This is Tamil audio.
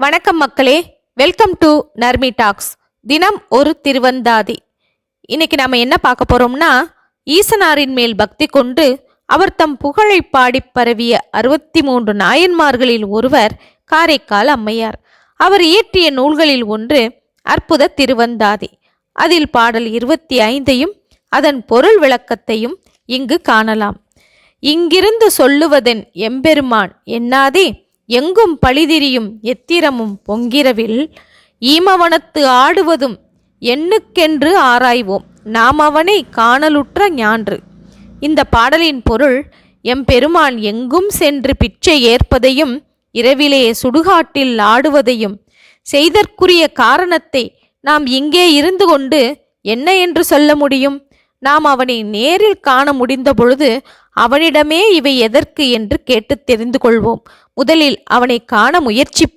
வணக்கம் மக்களே. வெல்கம் டு நர்மி டாக்ஸ் தினம் ஒரு திருவந்தாதி. இன்னைக்கு நாம் என்ன பார்க்க போறோம்னா ஈசனாரின் மேல் பக்தி கொண்டு அவர் தம் புகழை பாடிப் பரவிய அறுபத்தி மூன்று நாயன்மார்களில் ஒருவர் காரைக்கால் அம்மையார். அவர் இயற்றிய நூல்களில் ஒன்று அற்புத திருவந்தாதி. அதில் பாடல் இருபத்தி ஐந்தையும் அதன் பொருள் விளக்கத்தையும் இங்கு காணலாம். இங்கிருந்து சொல்லுவதன் எம்பெருமான் என்னாதே? எங்கும் பழிதிரியும் எத்திரமும் பொங்கிரவில் ஈமவனத்து ஆடுவதும் எண்ணுக்கென்று ஆராய்வோம். நாம் அவனை காணலுற்ற ஞான்று. இந்த பாடலின் பொருள் எம்பெருமான் எங்கும் சென்று பிச்சை ஏற்பதையும் இரவிலே சுடுகாட்டில் ஆடுவதையும் செய்தற்குரிய காரணத்தை நாம் இங்கே இருந்து கொண்டு என்ன என்று சொல்ல முடியும்? நாம் அவனை நேரில் காண முடிந்த பொழுது அவனிடமே இவை எதற்கு என்று கேட்டு தெரிந்து கொள்வோம். முதலில் அவனை காண முயற்சிப்போம்.